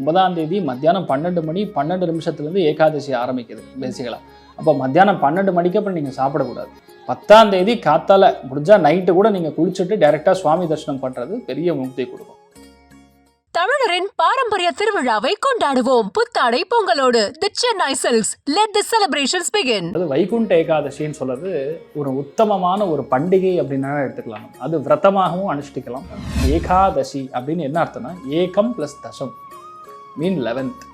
ஒன்பதாம் தேதி மத்தியானம் பன்னெண்டு மணி பன்னெண்டு நிமிஷத்துலேருந்து ஏகாதசி ஆரம்பிக்குது பேசிக்கலாக அப்போ மத்தியானம் பன்னெண்டு மணிக்கு அப்புறம் நீங்கள் சாப்பிடக்கூடாது. பத்தாம் தேதி காத்தால முடிஞ்சா நைட்டு கூட நீங்கள் குளிச்சுட்டு டைரெக்டாக சுவாமி தரிசனம் பண்ணுறது பெரிய முக்தி கொடுக்கும். தமிழரின் பாரம்பரிய திருவிழாவை கொண்டாடுவோம். புத்தாடை பொங்கலோடு the Chennai silks let the celebrations begin அது வைகுண்ட ஏகாதசின்னு சொல்றது ஒரு உத்தமமான ஒரு பண்டிகை அப்படின்னு எடுத்துக்கலாம். அது விரதமாகவும் அனுஷ்டிக்கலாம். ஏகாதசி அப்படின்னு என்ன அர்த்தம்னா ஏகம் ப்ளஸ் தசம். மீன் லெவன்த்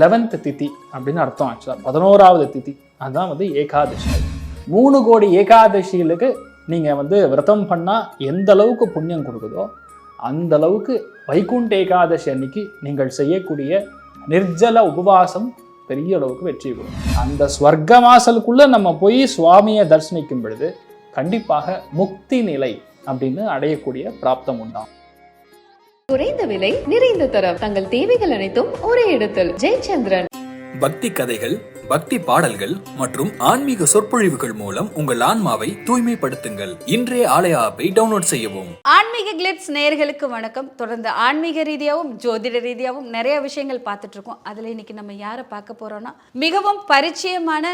லெவன்த் திதி அப்படின்னு அர்த்தம் ஆக்சுவலாக பதினோராவது திதி அதுதான் வந்து ஏகாதசி. மூணு கோடி ஏகாதசிகளுக்கு நீங்கள் வந்து விரதம் பண்ணால் எந்த அளவுக்கு புண்ணியம் கொடுக்குதோ அந்த அளவுக்கு வைகுண்ட ஏகாதசி அன்னைக்கு நீங்கள் செய்யக்கூடிய நிர்ஜல உபவாசம் பெரிய அளவுக்கு வெற்றி கொடுக்கும் அந்த ஸ்வர்க்க வாசலுக்குள்ளே நம்ம போய் சுவாமியை தரிசனிக்கும் பொழுது கண்டிப்பாக முக்தி நிலை அப்படின்னு அடையக்கூடிய பிராப்தம் உண்டாகும். குறைந்த விலை நிறைந்த தரம். தங்கள் தேவைகள் அனைத்தும் ஒரே இடத்தில். ஜெயச்சந்திரன். பக்தி கதைகள் பக்தி பாடல்கள் மற்றும் ஆன்மீக சொற்பொழிவுகள் மூலம் உங்கள் ஆன்மாவை தூய்மைப்படுத்துங்கள். இன்றைய ஆலய ஆப்பை டவுன்லோட் செய்யவும். ஆன்மீக கிளிட்ஸ் நேயர்களுக்கு வணக்கம். தொடர்ந்து ஆன்மீக ரீதியாகவும் ஜோதிட ரீதியாகவும் நிறைய விஷயங்கள் பார்த்துட்டு இருக்கோம். அதில் இன்னைக்கு நம்ம யாரை பார்க்க போறோம்னா மிகவும் பரிச்சயமான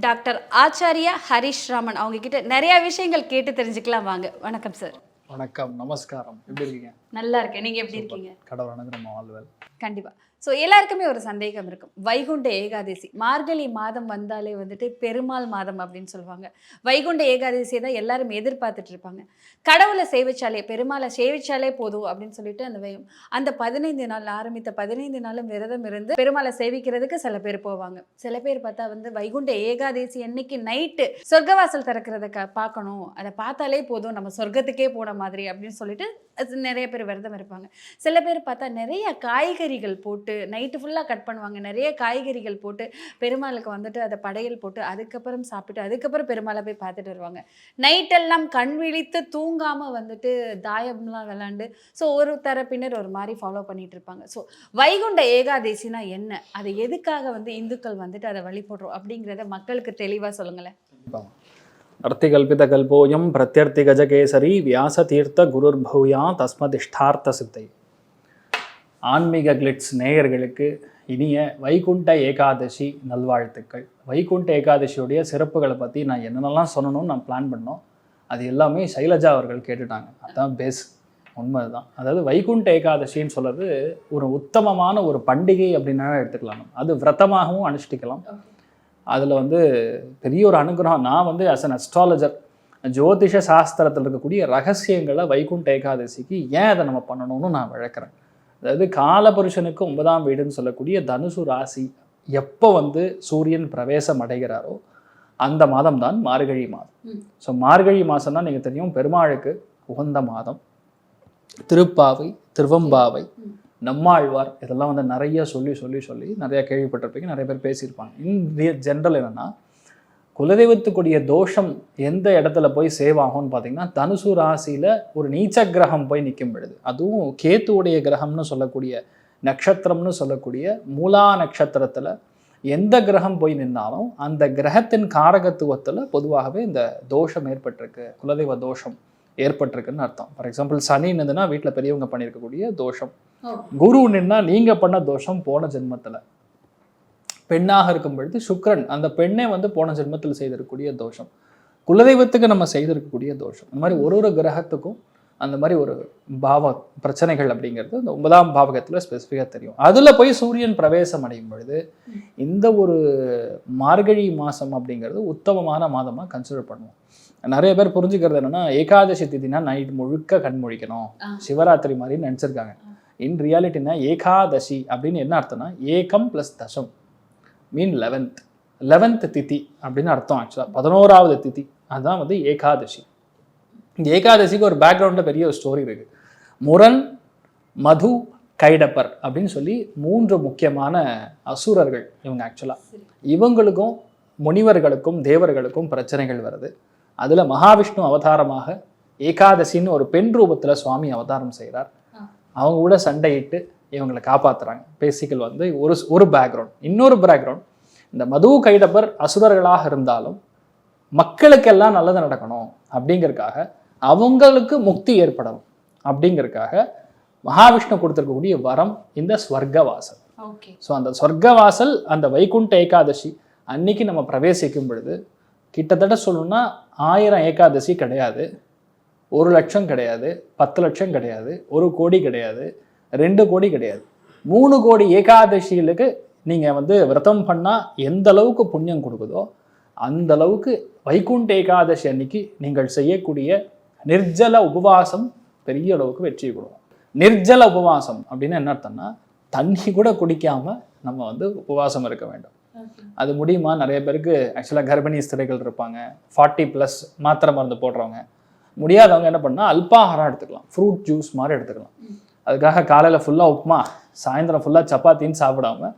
டாக்டர் ஆச்சாரியா ஹரிஷ் ராமன். அவங்க கிட்ட நிறைய விஷயங்கள் கேட்டு தெரிஞ்சுக்கலாம். வாங்க. வணக்கம் சார். வணக்கம் நமஸ்காரம். எப்படி இருக்கீங்க? நல்லா இருக்கேன். நீங்க எப்படி இருக்கீங்க? கடவுள் அனுகிரகம் வாழ்வல் கண்டிப்பா. ஸோ எல்லாருக்குமே ஒரு சந்தேகம் இருக்கும். வைகுண்ட ஏகாதசி. மார்கழி மாதம் வந்தாலே வந்துட்டு பெருமாள் மாதம் அப்படின்னு சொல்லுவாங்க. வைகுண்ட ஏகாதசியை தான் எல்லாரும் எதிர்பார்த்துட்டு இருப்பாங்க. கடவுளை சேவிச்சாலே பெருமாளை சேவிச்சாலே போதும் அப்படின்னு சொல்லிட்டு அந்த வை- அந்த பதினைந்து நாள் ஆரம்பித்த பதினைந்து நாளும் விரதம் இருந்து பெருமாளை சேவிக்கிறதுக்கு சில பேர் போவாங்க. சில பேர் பார்த்தா வந்து வைகுண்ட ஏகாதசி அன்னைக்கு நைட்டு சொர்க்கவாசல் திறக்கிறத க பார்க்கணும். அதை பார்த்தாலே போதும். நம்ம சொர்க்கத்துக்கே போன மாதிரி அப்படின்னு சொல்லிட்டு அது நிறைய பேர் விரதம் இருப்பாங்க. சில பேர் பார்த்தா நிறைய காய்கறிகள் போட்டு நைட்டு ஃபுல்லாக கட் பண்ணுவாங்க. நிறைய காய்கறிகள் போட்டு பெருமாளுக்கு வந்துட்டு அதை படையல் போட்டு அதுக்கப்புறம் சாப்பிட்டு அதுக்கப்புறம் பெருமாளை போய் பார்த்துட்டு வருவாங்க. நைட்டெல்லாம் கண் விழித்து தூங்காமல் வந்துட்டு தாயம்லாம் விளாண்டு ஸோ ஒரு தரப்பினர் ஒரு மாதிரி ஃபாலோ பண்ணிட்டு இருப்பாங்க. ஸோ வைகுண்ட ஏகாதேசினா என்ன? அது எதுக்காக வந்து இந்துக்கள் வந்துட்டு அதை வழிபடுறோம் அப்படிங்கிறத மக்களுக்கு தெளிவாக சொல்லுங்களேன். அர்த்திகல்பித கல்போயம் பிரத்யர்த்தி கஜகேசரி வியாச தீர்த்த குருர் பௌயா தஸ்மதிஷ்டார்த்த சித்தை ஆன்மீக கிளிட்ஸ் நேயர்களுக்கு இனிய வைகுண்ட ஏகாதசி நல்வாழ்த்துக்கள். வைகுண்ட ஏகாதசியுடைய சிறப்புகளை பற்றி நான் என்னென்னலாம் சொல்லணும்னு நான் பிளான் பண்ணோம். அது எல்லாமே சைலஜா அவர்கள் கேட்டுட்டாங்க. அதுதான் பேஸ் உண்மைதான். அதாவது வைகுண்ட ஏகாதசின்னு சொல்கிறது ஒரு உத்தமமான ஒரு பண்டிகை அப்படின்னா எடுத்துக்கலாம். அது விரதமாகவும் அனுஷ்டிக்கலாம். அதில் வந்து பெரிய ஒரு அனுகிரகம் நான் வந்து அஸ் அன் அஸ்ட்ராலஜர் ஜோதிஷ சாஸ்திரத்தில் இருக்கக்கூடிய ரகசியங்களை வைகுண்ட ஏகாதசிக்கு ஏன் அதை நம்ம பண்ணணும்னு நான் விளக்குறேன் அதாவது காலபுருஷனுக்கு ஒன்பதாம் வீடுன்னு சொல்லக்கூடிய தனுசு ராசி எப்போ வந்து சூரியன் பிரவேசம் அடைகிறாரோ அந்த மாதம் தான் மார்கழி மாதம். ஸோ மார்கழி மாதம்னா நீங்கள் தெரியும் பெருமாளுக்கு உகந்த மாதம் திருப்பாவை திருவம்பாவை. நம்மாழ்வார் இதெல்லாம் வந்து நிறைய சொல்லி சொல்லி சொல்லி நிறைய கேள்விப்பட்டிருப்பீங்க நிறைய பேர் பேசியிருப்பாங்க. இன் ஜென்ரல் என்னன்னா குலதெய்வத்துக்குரிய தோஷம் எந்த இடத்துல போய் சேவ் ஆகும்னு பார்த்தீங்கன்னா தனுசு ராசியில் ஒரு நீச்ச கிரகம் போய் நிற்கும் பொழுது. அதுவும் கேத்துவுடைய கிரகம்னு சொல்லக்கூடிய நட்சத்திரம்னு சொல்லக்கூடிய மூலா நட்சத்திரத்தில் எந்த கிரகம் போய் நின்னாலும் அந்த கிரகத்தின் காரகத்துவத்தில் பொதுவாகவே இந்த தோஷம் ஏற்பட்டிருக்கு குலதெய்வ தோஷம் ஏற்பட்டிருக்குன்னு அர்த்தம். ஃபார் எக்ஸாம்பிள் சனி இருந்ததுன்னா வீட்டில் பெரியவங்க பண்ணியிருக்கக்கூடிய தோஷம். குரு நின்னா நீங்க பண்ண தோஷம் போன ஜென்மத்துல. பெண்ணாக இருக்கும் பொழுது சுக்கிரன் அந்த பெண்ணை வந்து போன ஜென்மத்தில் செய்திருக்கக்கூடிய தோஷம். குலதெய்வத்துக்கு நம்ம செய்திருக்கக்கூடிய தோஷம். இந்த மாதிரி ஒரு ஒரு கிரகத்துக்கும் அந்த மாதிரி ஒரு பாவ பிரச்சனைகள் அப்படிங்கிறது இந்த ஒன்பதாம் பாவகத்தில் ஸ்பெசிஃபிக்காக தெரியும். அதில் போய் சூரியன் பிரவேசம் அடையும் பொழுது இந்த ஒரு மார்கழி மாதம் அப்படிங்கிறது உத்தமமான மாதமாக கன்சிடர் பண்ணுவோம். நிறைய பேர் புரிஞ்சுக்கிறது என்னன்னா ஏகாதசி திதினா நைட் முழுக்க கண் முழிக்கணும். சிவராத்திரி மாதிரி நினச்சிருக்காங்க. இன் ரியாலிட்டினா ஏகாதசி அப்படின்னு என்ன அர்த்தம்னா ஏகம் ப்ளஸ் தசம். மீன் லெவன்த் லெவன்த் திதி அப்படின்னு அர்த்தம் ஆக்சுவலாக பதினோராவது திதி. அதுதான் வந்து ஏகாதசி. இந்த ஏகாதசிக்கு ஒரு பேக்ரவுண்டில் பெரிய ஒரு ஸ்டோரி இருக்கு. முரண் மது கைடப்பர் அப்படின்னு சொல்லி மூன்று முக்கியமான அசுரர்கள் இவங்க ஆக்சுவலாக இவங்களுக்கும் முனிவர்களுக்கும் தேவர்களுக்கும் பிரச்சனைகள் வருது. அதில் மகாவிஷ்ணு அவதாரமாக ஏகாதசின்னு ஒரு பெண் ரூபத்தில் சுவாமி அவதாரம் செய்கிறார் அவங்க கூட சண்டையிட்டு இவங்களை காப்பாத்துறாங்க. பேசிக்கல் வந்து ஒரு ஒரு பேக்ரவுண்ட் இன்னொரு பேக்ரவுண்ட் இந்த மது கைடப்பர் அசுரர்களாக இருந்தாலும் மக்களுக்கெல்லாம் நல்லது நடக்கணும் அப்படிங்கறதுக்காக அவங்களுக்கு முக்தி ஏற்படணும் அப்படிங்கறதுக்காக மகாவிஷ்ணு கொடுத்திருக்கக்கூடிய வரம் இந்த ஸ்வர்க்கவாசல் ஓகே ஸோ அந்த சொர்க்கவாசல் அந்த வைகுண்ட ஏகாதசி அன்னைக்கு நம்ம பிரவேசிக்கும் பொழுது கிட்டத்தட்ட சொல்லணும்னா ஆயிரம் ஏகாதசி கிடையாது. ஒரு லட்சம் கிடையாது பத்து லட்சம் கிடையாது ஒரு கோடி கிடையாது ரெண்டு கோடி கிடையாது. மூணு கோடி ஏகாதசிகளுக்கு நீங்கள் வந்து விரதம் பண்ணால் எந்த அளவுக்கு புண்ணியம் கொடுக்குதோ அந்த அளவுக்கு வைகுண்ட ஏகாதசி அன்னைக்கு நீங்கள் செய்யக்கூடிய நிர்ஜல உபவாசம் பெரிய அளவுக்கு வெற்றி கொடுக்கும். நிர்ஜல உபவாசம் அப்படின்னு என்ன அர்த்தம்னா தண்ணி கூட குடிக்காம நம்ம வந்து உபவாசம் இருக்க வேண்டும். அது முடியுமா? நிறைய பேருக்கு ஆக்சுவலாக கர்ப்பிணி ஸ்திரைகள் இருப்பாங்க. ஃபார்ட்டி ப்ளஸ் மாத்திரை மருந்து போடுறவங்க. முடியாதவங்க என்ன பண்ணால் அல்பாஹாரம் எடுத்துக்கலாம். ஃப்ரூட் ஜூஸ் மாதிரி எடுத்துக்கலாம். அதுக்காக காலையில் ஃபுல்லாக உப்புமா சாயந்தரம் ஃபுல்லாக சப்பாத்தின்னு சாப்பிடாம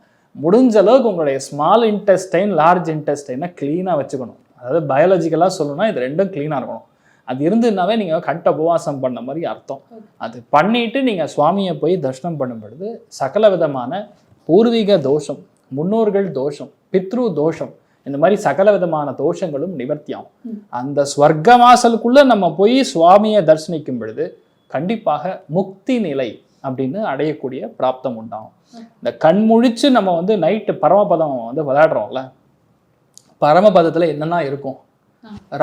முடிஞ்ச அளவுக்கு உங்களுடைய ஸ்மால் இன்டெஸ்டைன் லார்ஜ் இன்டெஸ்டைனை க்ளீனாக வச்சுக்கணும். அதாவது பயாலஜிக்கலாக சொல்லணும்னா இது ரெண்டும் க்ளீனாக இருக்கணும். அது இருந்துனாவே நீங்கள் கட்ட உபவாசம் பண்ண மாதிரி அர்த்தம். அது பண்ணிட்டு நீங்கள் சுவாமியை போய் தரிசனம் பண்ணும் பொழுது சகல விதமான பூர்வீக தோஷம் முன்னோர்கள் தோஷம் பித்ரு தோஷம் இந்த மாதிரி சகல விதமான தோஷங்களும் நிவர்த்தியாகும். அந்த ஸ்வர்க்க வாசலுக்குள்ள நம்ம போய் சுவாமியை தரிசனிக்கும் பொழுது கண்டிப்பாக முக்தி நிலை அப்படின்னு அடையக்கூடிய பிராப்தம் உண்டாகும். இந்த கண் முழிச்சு நம்ம வந்து நைட்டு பரமபதம் வந்து விளையாடுறோம்ல பரமபதத்துல என்னென்ன இருக்கும்?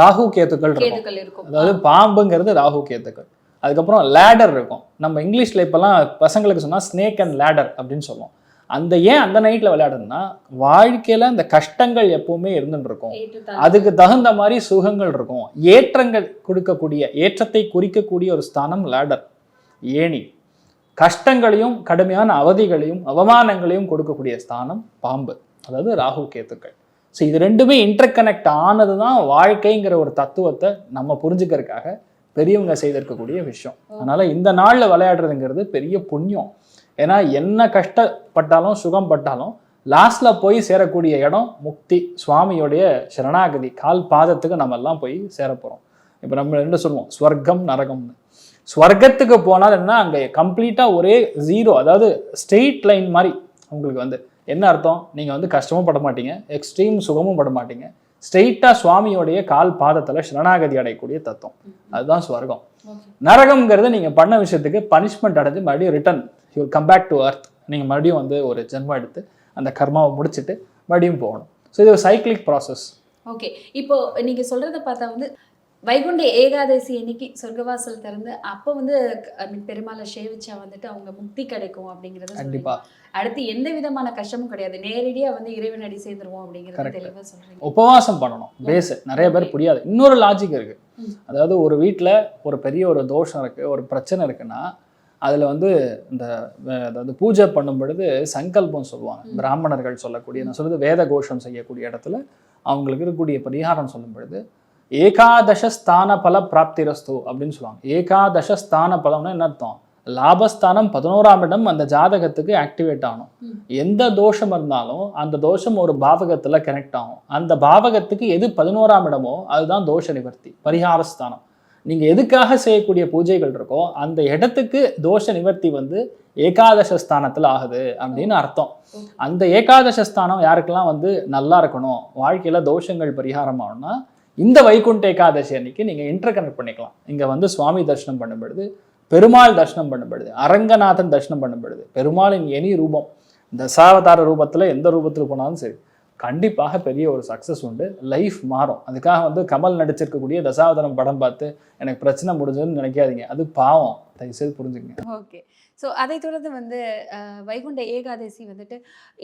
ராகு கேத்துக்கள் இருக்கும். அதாவது பாம்புங்கிறது ராகு கேத்துக்கள். அதுக்கப்புறம் லேடர் இருக்கும். நம்ம இங்கிலீஷ்ல இப்பெல்லாம் பசங்களுக்கு சொன்னா ஸ்னேக் அண்ட் லேடர் அப்படின்னு சொல்லுவோம். அந்த ஏன் அந்த நைட்ல விளையாடுதுன்னா வாழ்க்கையில அந்த கஷ்டங்கள் எப்பவுமே இருந்துட்டு இருக்கும். அதுக்கு தகுந்த மாதிரி சுகங்கள் இருக்கும். ஏற்றங்கள் கொடுக்கக்கூடிய ஏற்றத்தை குறிக்கக்கூடிய ஒரு ஸ்தானம் லேடர் ஏணி. கஷ்டங்களையும் கடுமையான அவதிகளையும் அவமானங்களையும் கொடுக்கக்கூடிய ஸ்தானம் பாம்பு. அதாவது ராகு கேத்துக்கள். ஸோ இது ரெண்டுமே இன்டர் கனெக்ட் ஆனது தான் வாழ்க்கைங்கிற ஒரு தத்துவத்தை நம்ம புரிஞ்சுக்கிறதுக்காக பெரியவங்க செய்திருக்கக்கூடிய விஷயம். அதனால இந்த நாளில் விளையாடுறதுங்கிறது பெரிய புண்ணியம். ஏன்னா என்ன கஷ்டப்பட்டாலும் சுகம் பட்டாலும் லாஸ்ட்ல போய் சேரக்கூடிய இடம் முக்தி சுவாமியோடைய சரணாகதி கால் பாதத்துக்கு நம்ம எல்லாம் போய் சேர போறோம் இப்போ நம்ம என்ன சொல்லுவோம் ஸ்வர்க்கம் நரகம்னு. ஸ்வர்க்கத்துக்கு போனால் என்ன அங்கே கம்ப்ளீட்டாக ஒரே ஜீரோ அதாவது ஸ்ட்ரெயிட் லைன் மாதிரி உங்களுக்கு வந்து. என்ன அர்த்தம்? நீங்கள் வந்து கஷ்டமும் பட மாட்டீங்க எக்ஸ்ட்ரீம் சுகமும் பட மாட்டீங்க. ஸ்ட்ரெயிட்டாக சுவாமியோடைய கால் பாதத்தில் சரணாகதி அடையக்கூடிய தத்துவம். அதுதான் ஸ்வர்க்கம். நரகம்ங்கிறது நீங்கள் பண்ண விஷயத்துக்கு பனிஷ்மெண்ட் அடைஞ்சு மறுபடியும் return you come back to earth நீங்கள் மறுபடியும் வந்து ஒரு ஜென்மம் எடுத்து அந்த கர்மாவை முடிச்சுட்டு மறுபடியும் போகணும். ஸோ இது ஒரு சைக்கிளிக் ப்ராசஸ் ஓகே இப்போ நீங்க சொல்றத பார்த்தா வந்து வைகுண்ட ஏகாதசி அன்னைக்கு சொர்க்கவாசல் திறந்து அப்போ வந்து பெருமாளை சேவிச்சா வந்துட்டு அவங்க முக்தி கிடைக்கும் அப்படிங்கறத. கண்டிப்பா. அடுத்து எந்த விதமான கஷ்டமும் கிடையாது. நேரடியா வந்து இறைவன் அடி சேர்ந்துருவோம் அப்படிங்கறத Correct. தெளிவா சொல்றீங்க. உபவாசம் பண்ணணும். பேஸ் நிறைய பேர் புரியாது. இன்னொரு லாஜிக் இருக்கு. அதாவது ஒரு வீட்டில் ஒரு பெரிய ஒரு தோஷம் இருக்கு ஒரு பிரச்சனை இருக்குன்னா அதில் வந்து இந்த அதாவது பூஜை பண்ணும் பொழுது சங்கல்பம் சொல்லுவாங்க. பிராமணர்கள் சொல்லக்கூடிய நான் சொல்றது வேத கோஷம் செய்யக்கூடிய இடத்துல அவங்களுக்கு இருக்கக்கூடிய பரிகாரம் சொல்லும் பொழுது ஏகாதச ஸ்தான பல பிராப்திரஸ்து அப்படின்னு சொல்லுவாங்க. ஏகாதச ஸ்தான பலம்னா என்ன அர்த்தம்? லாபஸ்தானம் பதினோராம் இடம் அந்த ஜாதகத்துக்கு ஆக்டிவேட் ஆகணும். எந்த தோஷம் இருந்தாலும் அந்த தோஷம் ஒரு பாவகத்துல கனெக்ட் ஆகும். அந்த பாவகத்துக்கு எது பதினோராம் இடமோ அதுதான் தோஷ நிவர்த்தி பரிகாரஸ்தானம். நீங்கள் எதுக்காக செய்யக்கூடிய பூஜைகள் இருக்கோ அந்த இடத்துக்கு தோஷ நிவர்த்தி வந்து ஏகாதச ஸ்தானத்தில் ஆகுது அப்படின்னு அர்த்தம். அந்த ஏகாதச ஸ்தானம் யாருக்கெல்லாம் வந்து நல்லா இருக்கணும் வாழ்க்கையில் தோஷங்கள் பரிகாரம் ஆகணும்னா இந்த வைகுண்ட ஏகாதசி அன்னைக்கு நீங்கள் இன்டர் கனெக்ட் பண்ணிக்கலாம். இங்கே வந்து சுவாமி தரிசனம் பண்ணப்படுது பெருமாள் தரிசனம் பண்ணப்படுது அரங்கநாதன் தரிசனம் பண்ணப்படுது பெருமாளின் எனி ரூபம் தசாவதார ரூபத்தில் எந்த ரூபத்தில் போனாலும் சரி கண்டிப்பாக பெரிய ஒரு சக்ஸஸ் உண்டு. லைஃப் மாறும். அதுக்காக வந்து கமல் நடிச்சிருக்கக்கூடிய தசாவதாரம் படம் பார்த்து எனக்கு பிரச்சனை முடிஞ்சதுன்னு நினைக்காதீங்க. அது பாவம். தயவுசெய்து புரிஞ்சுக்கங்க. ஓகே. ஸோ அதை தொடர்ந்து வந்து வைகுண்ட ஏகாதசி வந்துட்டு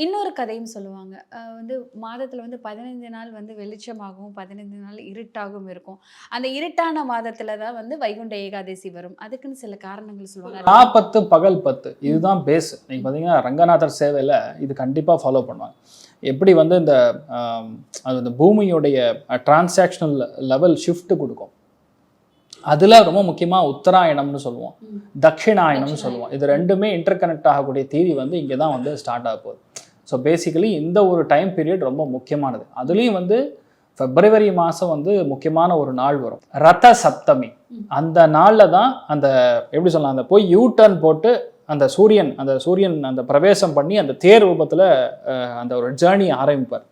இன்னொரு கதையும் சொல்லுவாங்க. வந்து மாதத்தில் வந்து பதினைந்து நாள் வந்து வெளிச்சமாகவும் பதினைந்து நாள் இருட்டாகவும் இருக்கும். அந்த இருட்டான மாதத்துல தான் வந்து வைகுண்ட ஏகாதசி வரும். அதுக்குன்னு சில காரணங்கள் சொல்லுவாங்க. ரா பத்து பகல் பத்து. இதுதான் பேஸ் நீங்கள் பார்த்தீங்கன்னா ரங்கநாதர் சேவையில் இது கண்டிப்பாக ஃபாலோ பண்ணுவாங்க. எப்படி வந்து இந்த அது இந்த பூமியுடைய டிரான்சாக்ஷனல் லெவல் ஷிஃப்ட் கொடுக்கும். அதில் ரொம்ப முக்கியமாக உத்தராயணம்னு சொல்லுவோம். ம். தட்சிணாயனம்னு சொல்லுவோம். இது ரெண்டுமே இன்டர் கனெக்ட் ஆகக்கூடிய தேதி வந்து இங்கே தான் வந்து ஸ்டார்ட் ஆக போகுது. ஸோ பேசிக்கலி இந்த ஒரு டைம் பீரியட் ரொம்ப முக்கியமானது. அதுலேயும் வந்து பிப்ரவரி மாதம் வந்து முக்கியமான ஒரு நாள் வரும். ரத சப்தமி. அந்த நாளில் தான் அந்த எப்படி சொல்லலாம் அந்த போய் யூ டர்ன் போட்டு அந்த சூரியன் அந்த சூரியன் அந்த பிரவேசம் பண்ணி அந்த தேர் ரூபத்தில் அந்த ஒரு ஜேர்னி ஆரம்பிப்பார்.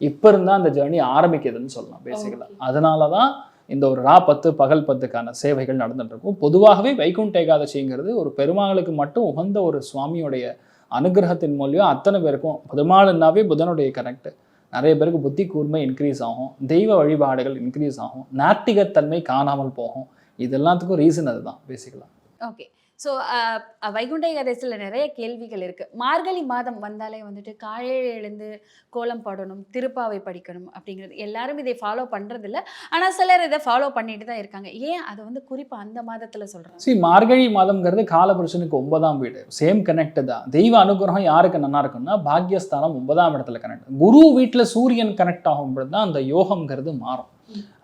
இப்போ இருந்தால் அந்த ஜேர்னி ஆரம்பிக்குதுன்னு சொல்லலாம் பேசிக்கலாக அதனால தான் இந்த ஒரு ரா பத்து பகல் பத்துக்கான சேவைகள் நடந்துட்டு இருக்கும். பொதுவாகவே வைகுண்ட ஏகாதசிங்கிறது ஒரு பெருமாளுக்கு மட்டும் உகந்த ஒரு சுவாமியுடைய அனுகிரகத்தின் மூலியம் அத்தனை பேருக்கும் பெருமாள்னாவே புதனுடைய கனெக்ட் நிறைய பேருக்கு புத்தி கூர்மை இன்க்ரீஸ் ஆகும் தெய்வ வழிபாடுகள் இன்க்ரீஸ் ஆகும் நாத்திகத்தன்மை காணாமல் போகும். இது எல்லாத்துக்கும் ரீசன் அதுதான் பேசிக்கலாம் ஓகே ஸோ uh, வைகுண்ட ஏகாதசியில் நிறைய கேள்விகள் இருக்குது மார்கழி மாதம் வந்தாலே வந்துட்டு காலையில் எழுந்து கோலம் பாடணும் திருப்பாவை படிக்கணும் அப்படிங்கிறது எல்லாரும் இதை ஃபாலோ பண்ணுறதில்ல ஆனால் சிலர் இதை ஃபாலோ பண்ணிட்டு தான் இருக்காங்க. ஏன் அதை வந்து குறிப்பாக அந்த மாதத்தில் சொல்கிறோம் சரி மார்கழி மாதம்ங்கிறது காலபுருஷனுக்கு ஒன்பதாம் வீடு. சேம் கனெக்ட் தான். தெய்வ அனுகிரகம் யாருக்கு நல்லா இருக்கும்னா பாக்யஸ்தானம் ஒன்பதாம் இடத்துல கனெக்ட் குரு வீட்டில் சூரியன் கனெக்ட் ஆகும்போது தான் அந்த யோகம்ங்கிறது மாறும்.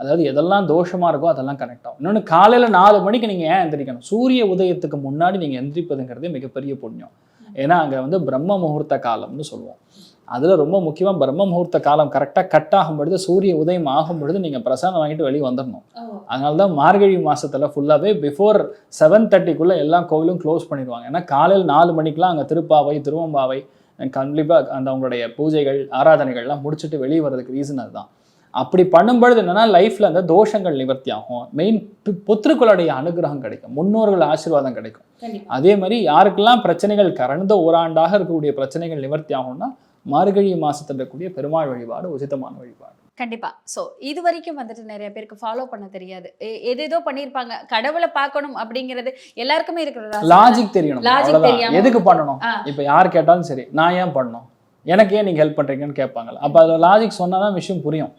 அதாவது எதெல்லாம் தோஷமா இருக்கோ அதெல்லாம் கனெக்ட் ஆகும். இன்னொன்று காலையில நாலு மணிக்கு நீங்க ஏன் எந்திரிக்கணும்? சூரிய உதயத்துக்கு முன்னாடி நீங்க எந்திரிப்பதுங்கிறது மிகப்பெரிய புண்ணியம். ஏன்னா அங்க வந்து பிரம்ம முகூர்த்த காலம்னு சொல்லுவோம். அதுல ரொம்ப முக்கியமா பிரம்ம முகூர்த்த காலம் கரெக்டாக கட் ஆகும் பொழுது சூரிய உதயம் ஆகும் பொழுது நீங்க பிரசாதம் வாங்கிட்டு வெளியே வந்துடணும் அதனால தான் மார்கழி மாசத்துல ஃபுல்லாவே பிஃபோர் செவன் தேர்ட்டிக்குள்ள எல்லா கோவிலும் க்ளோஸ் பண்ணிடுவாங்க. ஏன்னா காலையில் நாலு மணிக்கெல்லாம் அங்க திருப்பாவை திருவம்பாவை கண்டிப்பா அந்த அவங்களுடைய பூஜைகள் ஆராதனைகள்லாம் முடிச்சுட்டு வெளியே வர்றதுக்கு ரீசன் அதுதான். அப்படி பண்ணும்பொழுது என்னன்னா லைஃப்ல அந்த தோஷங்கள் நிவர்த்தி ஆகும் மெயின் புத்திருக்களுடைய அனுகிரகம் கிடைக்கும். முன்னோர்கள் ஆசீர்வாதம் கிடைக்கும். அதே மாதிரி யாருக்கெல்லாம் பிரச்சனைகள் கடந்த ஓராண்டாக இருக்கக்கூடிய பிரச்சனைகள் நிவர்த்தி ஆகும்னா மார்கழி மாசத்துல இருக்கக்கூடிய பெருமாள் வழிபாடு உசிதமான வழிபாடு. கண்டிப்பா. ஸோ இது வரைக்கும் வந்துட்டு நிறைய பேருக்கு ஃபாலோ பண்ண தெரியாது. எ- எதேதோ பண்ணியிருப்பாங்க கடவுளை பார்க்கணும் அப்படிங்கிறது எல்லாருக்குமே இருக்கிற லாஜிக் தெரியணும். தெரியாம எதுக்கு பண்ணணும். இப்ப யார் கேட்டாலும் சரி நான் ஏன் பண்ணணும்? எனக்கு ஏன் நீங்க ஹெல்ப் பண்றீங்கன்னு கேட்பாங்கல்ல. அப்ப அதுல லாஜிக் சொன்னாதான் விஷயம் புரியும்.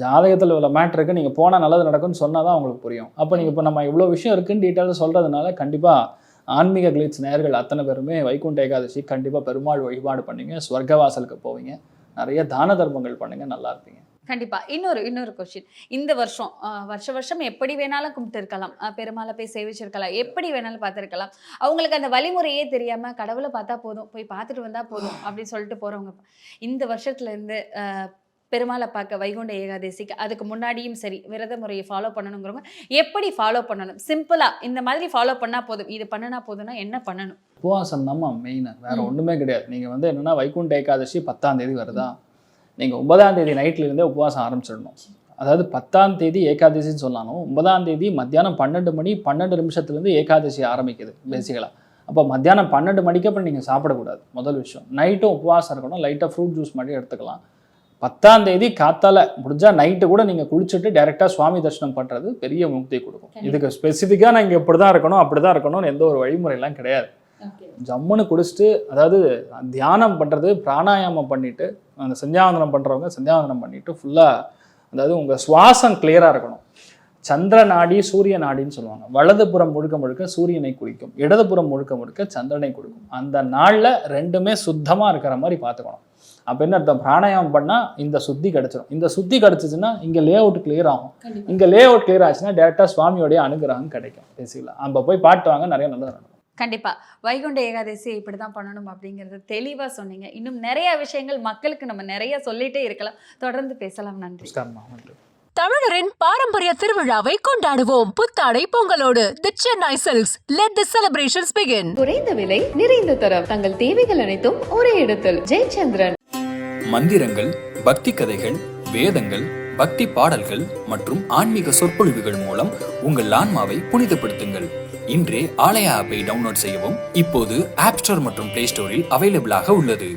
ஜாதகத்தில் உள்ள மேட்ருக்கு நீங்கள் போனால் நல்லது நடக்கும்னு சொன்னால் தான் உங்களுக்கு புரியும். அப்போ நீங்கள் இப்போ நம்ம இவ்வளோ விஷயம் இருக்குன்னு டீட்டெயில் சொல்கிறதுனால கண்டிப்பாக ஆன்மீக கிளிட்ஸ் நேயர்கள் அத்தனை பேருமே வைகுண்ட ஏகாதசி கண்டிப்பாக பெருமாள் வழிபாடு பண்ணுவீங்க ஸ்வர்க்கவாசலுக்கு போவீங்க. நிறைய தான தர்மங்கள் பண்ணுங்க நல்லா இருப்பீங்க. கண்டிப்பாக இன்னொரு இன்னொரு கொஸ்டின் இந்த வருஷம் வருஷ வருஷம் எப்படி வேணாலும் கும்பிட்டு இருக்கலாம் பெருமாளை போய் சேவிச்சிருக்கலாம். எப்படி வேணாலும் பார்த்துருக்கலாம். அவங்களுக்கு அந்த வழிமுறையே தெரியாமல் கடவுளை பார்த்தா போதும் போய் பார்த்துட்டு வந்தால் போதும் அப்படின்னு சொல்லிட்டு போகிறவங்க இந்த வருஷத்துலேருந்து பெருமாளை பார்க்க வைகுண்ட ஏகாதசிக்கு அதுக்கு முன்னாடியும் சரி விரத முறையை ஃபாலோ பண்ணணுங்கிறவங்க எப்படி ஃபாலோ பண்ணணும்? சிம்பிளா இந்த மாதிரி ஃபாலோ பண்ணா போதும். இது பண்ணினா போதும்னா என்ன பண்ணணும்? உபவாசம் தான் மெயின் வேற ம். ஒண்ணுமே கிடையாது. நீங்க வந்து என்னன்னா வைகுண்ட ஏகாதசி பத்தாம் தேதி வருதா? நீங்க ஒன்பதாம் தேதி நைட்ல இருந்தே உபவாசம் ஆரம்பிச்சிடணும். அதாவது பத்தாம் தேதி ஏகாதசின்னு சொன்னாலும் ஒன்பதாம் தேதி மத்தியானம் பன்னெண்டு மணி பன்னெண்டு நிமிஷத்துல இருந்து ஏகாதசி ஆரம்பிக்குது பேசிக்கலா அப்போ மத்தியானம் பன்னெண்டு மணிக்கு அப்புறம் நீங்கள் சாப்பிடக்கூடாது. முதல் விஷயம். நைட்டும் உபவாசம் இருக்கணும். லைட்டாக ஃப்ரூட் ஜூஸ் மாதிரி எடுத்துக்கலாம். பத்தாம் தேதி காத்தால முடிஞ்சா நைட்டு கூட நீங்கள் குளிச்சுட்டு டைரெக்டாக சுவாமி தரிசனம் பண்ணுறது பெரிய முக்தி கொடுக்கும். இதுக்கு ஸ்பெசிஃபிக்காக நான் இங்கே இப்படி தான் இருக்கணும் அப்படி தான் இருக்கணும்னு எந்த ஒரு வழிமுறையெல்லாம் கிடையாது. ஜம்முன்னு குடிச்சிட்டு அதாவது தியானம் பண்ணுறது பிராணாயாமம் பண்ணிட்டு அந்த சந்தியாவந்தனம் பண்ணுறவங்க சந்தியாவந்தனம் பண்ணிட்டு ஃபுல்லாக அதாவது உங்கள் சுவாசம் கிளியராக இருக்கணும். சந்திர நாடி சூரிய நாடின்னு சொல்லுவாங்க. வலதுபுறம் முழுக்க முழுக்க சூரியனை குறிக்கும். இடதுபுறம் முழுக்க முழுக்க சந்திரனை கொடுக்கும். அந்த நாளில் ரெண்டுமே சுத்தமாக இருக்கிற மாதிரி பார்த்துக்கணும். அப்போ என்ன அர்த்தம்? பிராணாயாமம் பண்ணால் இந்த சுத்தி கிடச்சிரும். இந்த சுத்தி கிடச்சிச்சுன்னா இங்கே லே அவுட் கிளியர் ஆகும் இங்கே லே அவுட் கிளியர் ஆச்சுன்னா டேரெக்டாக சுவாமியோடைய அனுகிரகம் கிடைக்கும் பேசிக்கலாம் அப்போ போய் பாட்டு வாங்க நிறைய நல்லது நடக்கும். கண்டிப்பா. வைகுண்ட ஏகாதசி இப்படிதான் பண்ணணும் அப்படிங்கறது தெளிவா சொன்னீங்க. இன்னும் நிறைய விஷயங்கள் மக்களுக்கு நம்ம நிறைய சொல்லிட்டே இருக்கலாம். தொடர்ந்து பேசலாம். நன்றி. நன்றி தமிழரின் பாரம்பரிய திருவிழாவை கொண்டாடுவோம். புத்தாடை பொங்கலோடு the Chennai silks let the celebrations begin குறைந்த விலை நிறைந்த தரம். தங்கள் தேவைகள் அனைத்தும் ஒரே இடத்தில். ஜெயச்சந்திரன். மந்திரங்கள் பக்தி கதைகள் வேதங்கள் பக்தி பாடல்கள் மற்றும் ஆன்மீக சொற்பொழிவுகள் மூலம் உங்கள் ஆன்மாவை புனிதப்படுத்துங்கள். இன்றே ஆலயா ஆப்பை டவுன்லோட் செய்யவும். இப்போது ஆப் ஸ்டோர் மற்றும் பிளே ஸ்டோரில் அவைலபிளாக உள்ளது.